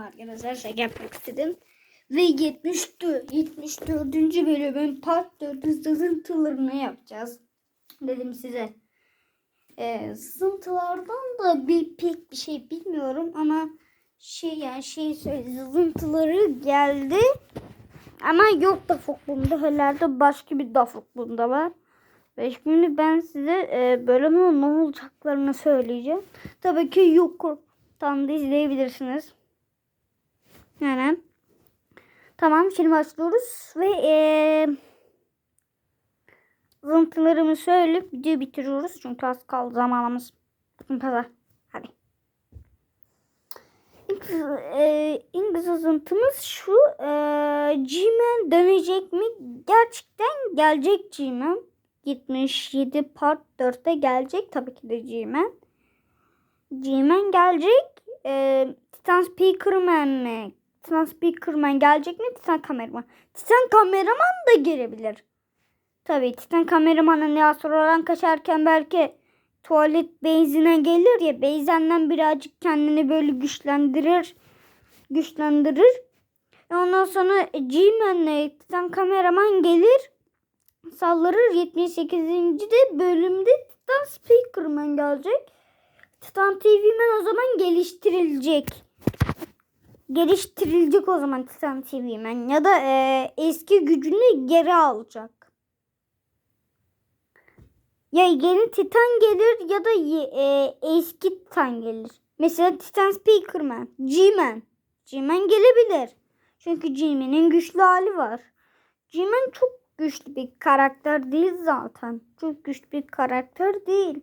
arkadaşlar şaka yapmak istedim. Ve 74, 74. bölümün part 4 sızıntılarını yapacağız. Dedim size. Ee, sızıntılardan da bir pek bir şey bilmiyorum ama şey yani şey sızıntıları geldi. Ama yok Dafoklu'nda herhalde başka bir Dafoklu'nda var. Ve şimdi ben size e, bölümün ne olacaklarını söyleyeceğim. Tabii ki YouTube'dan da izleyebilirsiniz. Yani. Tamam şimdi başlıyoruz. Ve e, zıntılarımı söyleyip videoyu bitiriyoruz. Çünkü az kaldı zamanımız. Bugün pazar. Hadi. İlk, e, ilk zıntımız şu. E, G-Man dönecek mi? Gerçekten gelecek G-Man. 77 part 4'te gelecek tabii ki de G-Man. G-Man gelecek. E, Titan Speakerman mi? Titan Speakerman gelecek mi? Titan Kameraman. Titan Kameraman da gelebilir. Tabii Titan Kameraman'ın ya sonradan kaçarken belki tuvalet benzine gelir ya beyzenden birazcık kendini böyle güçlendirir. Güçlendirir. E ondan sonra G-Man'le Titan Kameraman gelir saldırır. 78. de bölümde Titan Speakerman gelecek. Titan TV Man o zaman geliştirilecek. Geliştirilecek o zaman Titan TV Man. Ya da e, eski gücünü geri alacak. Ya yeni Titan gelir ya da e, eski Titan gelir. Mesela Titan Speakerman, G-Man. G-Man gelebilir. Çünkü G-Man'in güçlü hali var. G-Man çok güçlü bir karakter değil zaten. Çok güçlü bir karakter değil.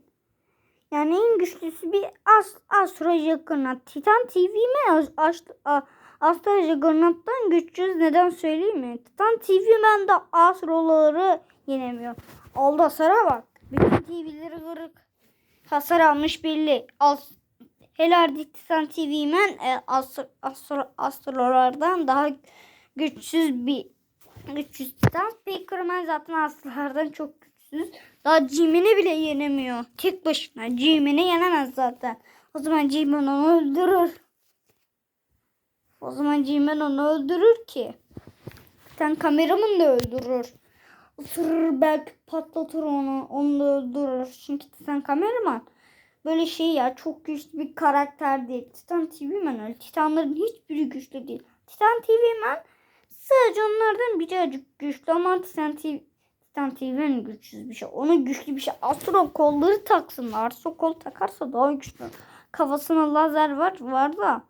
Yani en güçlüsü bir As Astro Juggernaut. Titan TV mi? As A- Astro Juggernaut'tan güçsüz neden söyleyeyim mi? Titan TV da Astro'ları yenemiyor. Oldu hasara bak. Bütün TV'leri kırık. Hasar almış belli. As Helardi Titan TV man e, astro, astro, astrolardan daha güçsüz bir güçsüz Titan Speakerman zaten astrolardan çok güçsüz. Daha Jimin'i bile yenemiyor. Tek başına Jimin'i yenemez zaten. O zaman Jimin onu öldürür. O zaman Jimin onu öldürür ki. Sen kameramın da öldürür. Isırır belki patlatır onu. Onu da öldürür. Çünkü sen kameraman. Böyle şey ya çok güçlü bir karakter değil. Titan TV Man öyle. Titanların hiçbiri güçlü değil. Titan TV Man sadece onlardan birazcık güçlü ama Titan TV Titan TV'nin güçsüz bir şey. Onun güçlü bir şey. Astro kolları taksın. Astro kol takarsa daha güçlü. Kafasına lazer var. Var da.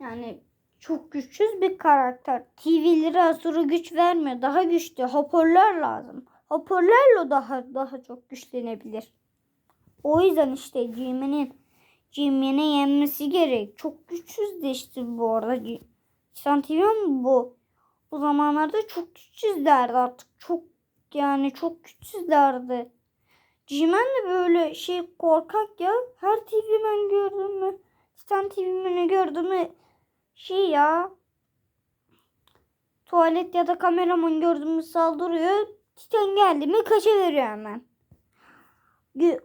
Yani çok güçsüz bir karakter. TV'leri Astro güç vermiyor. Daha güçlü. Hoparlör lazım. Hoparlörle daha daha çok güçlenebilir. O yüzden işte Jimin'in Jimin'e yenmesi gerek. Çok güçsüz de işte bu arada. Mi bu? Bu zamanlarda çok güçsüzlerdi artık. Çok yani çok güçsüzlerdi. Cimen de böyle şey korkak ya. Her TV ben gördüm mü? Titan TV menü gördüm mü? Şey ya. Tuvalet ya da kameraman gördüm mü saldırıyor. Titan geldi mi kaça veriyor hemen.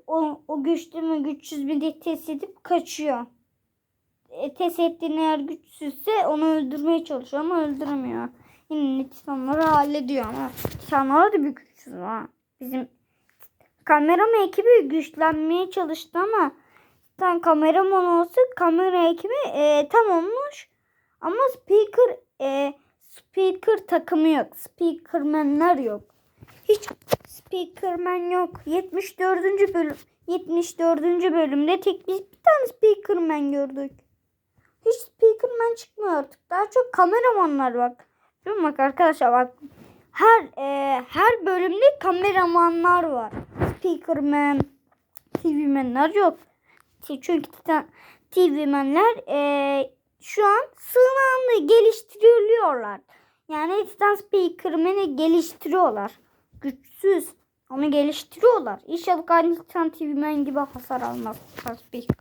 O, o güçlü mü güçsüz mü diye test edip kaçıyor. E, test ettiğin eğer güçsüzse onu öldürmeye çalışıyor ama öldüremiyor. Yine titanları hallediyor ama titanlar da bir güçsüz ha. Bizim kameraman ekibi güçlenmeye çalıştı ama titan kameraman olsa kamera ekibi e, tam olmuş. Ama speaker e, speaker takımı yok. Speakermenler yok. Hiç speakerman yok. 74. bölüm 74. bölümde tek biz bir tane speakerman gördük. Hiç speakerman çıkmıyor artık. Daha çok kameramanlar bak. Mi bak arkadaşlar bak. Her e, her bölümde kameramanlar var. Speakerman, TV'menler yok. Çünkü TV'menler e, şu an sığınağını geliştiriyorlar. Yani Titan Speakerman'i geliştiriyorlar. Güçsüz. Onu geliştiriyorlar. İnşallah aynı Titan TV'men gibi hasar almaz. Speaker.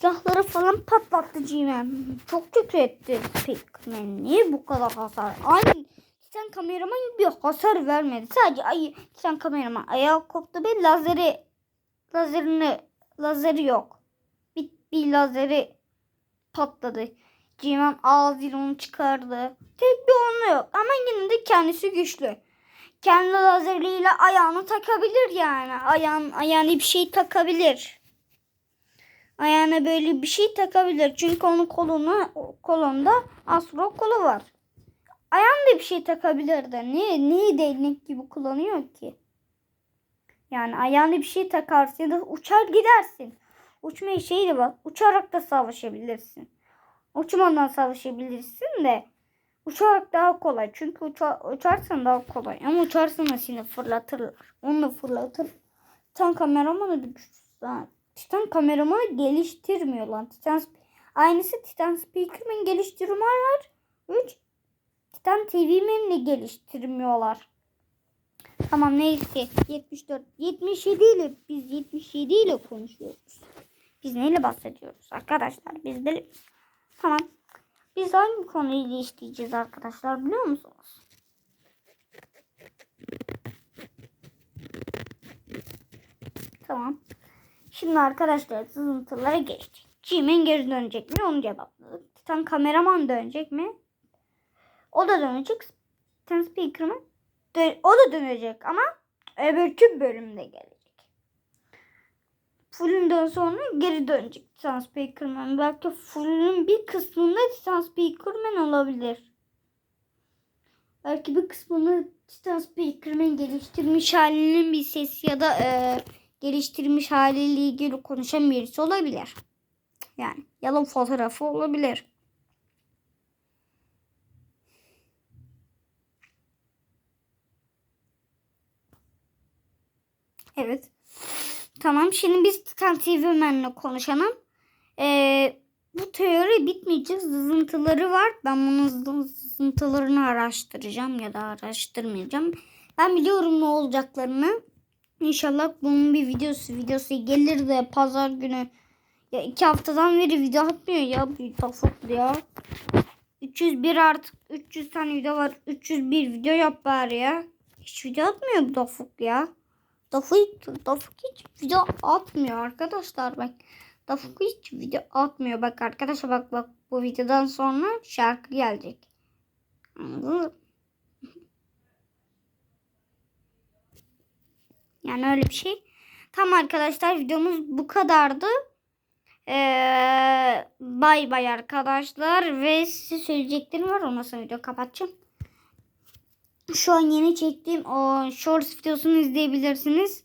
Silahları falan patlattı G-Man. Çok kötü etti Speakerman. Niye bu kadar hasar? Aynı Titan kameraman gibi hasar vermedi. Sadece ay Titan kameraman ayağı koptu ve lazeri lazerini lazeri yok. Bir, bir lazeri patladı. Cimen ağzıyla onu çıkardı. Tek bir onu yok ama yine de kendisi güçlü. Kendi lazerliğiyle ayağını takabilir yani. Ayağın, ayağına bir şey takabilir. Ayağına böyle bir şey takabilir. Çünkü onun kolunu, kolunda astro kolu var. Ayağına bir şey takabilir de. Niye, niye değnek gibi kullanıyor ki? Yani ayağına bir şey takarsın ya da uçar gidersin. Uçma şeyi de. Uçarak da savaşabilirsin. Uçmadan savaşabilirsin de uçarak daha kolay. Çünkü uça, uçarsan daha kolay. Ama uçarsan da seni fırlatırlar. Onu da fırlatır. Titan kameramanı da güçsüz. Titan kameramanı geliştirmiyor lan. Titan, aynısı Titan Speakerman geliştirmiyorlar. 3. Titan TV'meni geliştirmiyorlar. Tamam neyse 74 77 ile biz 77 ile konuşuyoruz. Biz neyle bahsediyoruz arkadaşlar? Biz de tamam. Biz hangi konuyu işleyeceğiz arkadaşlar biliyor musunuz? Tamam. Şimdi arkadaşlar sızıntılara geçtik. Jimin geri dönecek mi onu cevapladık. Titan kameraman dönecek mi? O da dönecek. Titan speaker mı? Dö- o da dönecek ama öbürkü bölümde gelecek. Full'ünden sonra geri dönecek Titan Speakerman. Belki Full'ün bir kısmında Titan Speakerman olabilir. Belki bir kısmını Titan Speakerman geliştirmiş halinin bir sesi ya da e, geliştirmiş haliyle ilgili konuşan birisi olabilir. Yani yalan fotoğrafı olabilir. Evet. Tamam şimdi biz Titan TV Man'le konuşalım. Ee, bu teori bitmeyecek. Sızıntıları var. Ben bunun sızı- sızıntılarını araştıracağım ya da araştırmayacağım. Ben biliyorum ne olacaklarını. İnşallah bunun bir videosu videosu gelir de pazar günü ya iki haftadan beri video atmıyor ya bir tafuklu ya. 301 artık 300 tane video var. 301 video yap bari ya. Hiç video atmıyor bu tafuk ya. Dafuk, Dafuk hiç video atmıyor arkadaşlar bak. Dafuk hiç video atmıyor. Bak arkadaşlar bak bak bu videodan sonra şarkı gelecek. Anladın mı? Yani öyle bir şey. Tamam arkadaşlar videomuz bu kadardı. Ee, bay bay arkadaşlar. Ve size söyleyeceklerim var. Ondan sonra video kapatacağım. Şu an yeni çektiğim o shorts videosunu izleyebilirsiniz.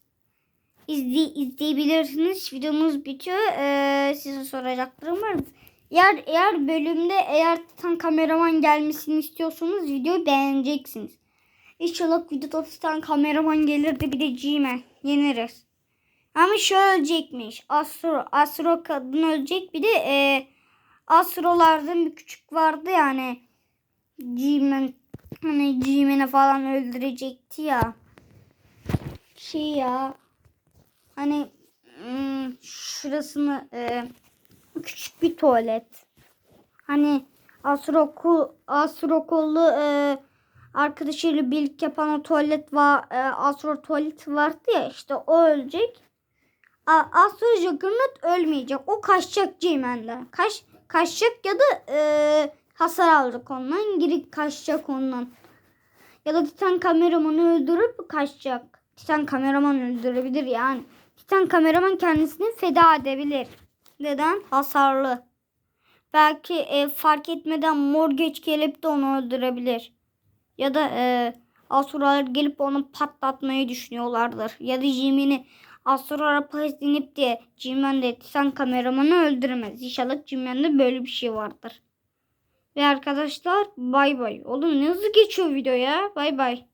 İzle, izleyebilirsiniz. Videomuz bitiyor. Ee, size soracaklarım var mı? Eğer, eğer bölümde eğer Titan kameraman gelmesini istiyorsanız videoyu beğeneceksiniz. İnşallah videoda Titan kameraman gelir de bir de G-Man yeniriz. Ama şu ölecekmiş. Astro, Astro kadın ölecek. Bir de e, Astrolardan bir küçük vardı yani. G-Man Hani G-Man'i falan öldürecekti ya. Şey ya. Hani hmm, şurasını e, küçük bir tuvalet. Hani Asrokul Asrokollu e, arkadaşıyla birlik yapan o tuvalet var. E, Astro tuvalet vardı ya işte o ölecek. A, Astro Juggernaut ölmeyecek. O kaçacak G-Man'den. Kaç, kaçacak ya da e, hasar alacak ondan. Geri kaçacak ondan. Ya da Titan kameramanı öldürüp kaçacak. Titan kameraman öldürebilir yani. Titan kameraman kendisini feda edebilir. Neden? Hasarlı. Belki e, fark etmeden mor geç gelip de onu öldürebilir. Ya da e, Asuralar gelip onu patlatmayı düşünüyorlardır. Ya da Jimin'i Asuralara paslenip de Jimin de Titan kameramanı öldüremez. İnşallah Jimin'de böyle bir şey vardır. Ve arkadaşlar bay bay. Oğlum ne hızlı geçiyor video ya. Bay bay.